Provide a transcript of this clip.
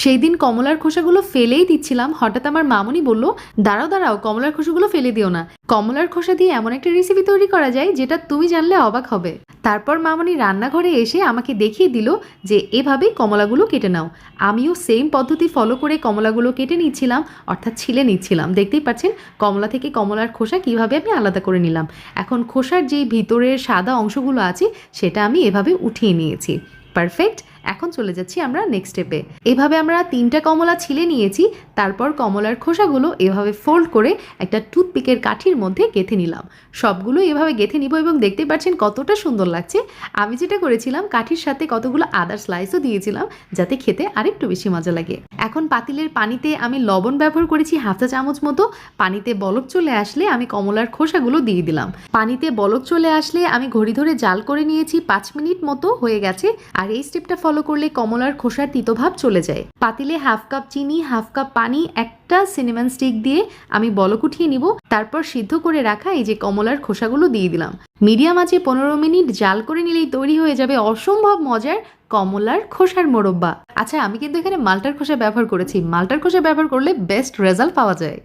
সেই দিন কমলার খোসাগুলো ফেলেই দিচ্ছিলাম। হঠাৎ আমার মামুনি বলল, দাঁড়াও দাঁড়াও, কমলার খোসাগুলো ফেলে দিও না। কমলার খোসা দিয়ে এমন একটা রেসিপি তৈরি করা যায় যেটা তুমি জানলে অবাক হবে। তারপর মামনি রান্নাঘরে এসে আমাকে দেখিয়ে দিল যে, এভাবেই কমলাগুলো কেটে নাও। আমিও সেম পদ্ধতি ফলো করে কমলাগুলো কেটে নিচ্ছিলাম, অর্থাৎ ছিলে নিচ্ছিলাম। দেখতেই পাচ্ছেন, কমলা থেকে কমলার খোসা কীভাবে আমি আলাদা করে নিলাম। এখন খোসার যে ভিতরের সাদা অংশগুলো আছে, সেটা আমি এভাবে উঠিয়ে নিয়েছি। পারফেক্ট? এখন চলে যাচ্ছি আমরা নেক্সট স্টেপে এভাবে আমরা তিনটা কমলা ছিলে নিয়েছি, তারপর কমলার খোসাগুলো এভাবে ফোল্ড করে একটা টুথপিকের কাঠির মধ্যে গেঁথে নিলাম। সবগুলো এভাবে গেঁথে নিব এবং দেখতে পাচ্ছেন কতটা সুন্দর লাগছে। আমি যেটা করেছিলাম, কাঠির সাথে কতগুলো আদার স্লাইসও দিয়েছিলাম, যাতে খেতে আরেকটু বেশি মজা লাগে। এখন পাতিলের পানিতে আমি লবণ ব্যবহার করেছি হাফ চা চামচ মতো। পানিতে বলক চলে আসলে আমি কমলার খোসাগুলো দিয়ে দিলাম। পানিতে বলক চলে আসলে আমি ঘড়ি ধরে জাল করে নিয়েছি পাঁচ মিনিট মতো হয়ে গেছে। আর এই স্টেপটা ফলো করলে কমলার খোসার তিতভাব চলে যায়। পাতিলে হাফ কাপ চিনি হাফ কাপ পানি, একটা সিনেমান স্টিক দিয়ে আমি বলক উঠিয়ে নিব, তারপর সিদ্ধ করে রাখা এই যে কমলার খোসাগুলো দিয়ে দিলাম। মিডিয়াম আছে পনেরো মিনিট জাল করে নিলেই তৈরি হয়ে যাবে অসম্ভব মজার কমলার খোসার মোরব্বা। আচ্ছা আমি কিন্তু এখানে মালটার খোসা ব্যবহার করেছি। মালটার খোসা ব্যবহার করলে বেস্ট রেজাল্ট পাওয়া যায়।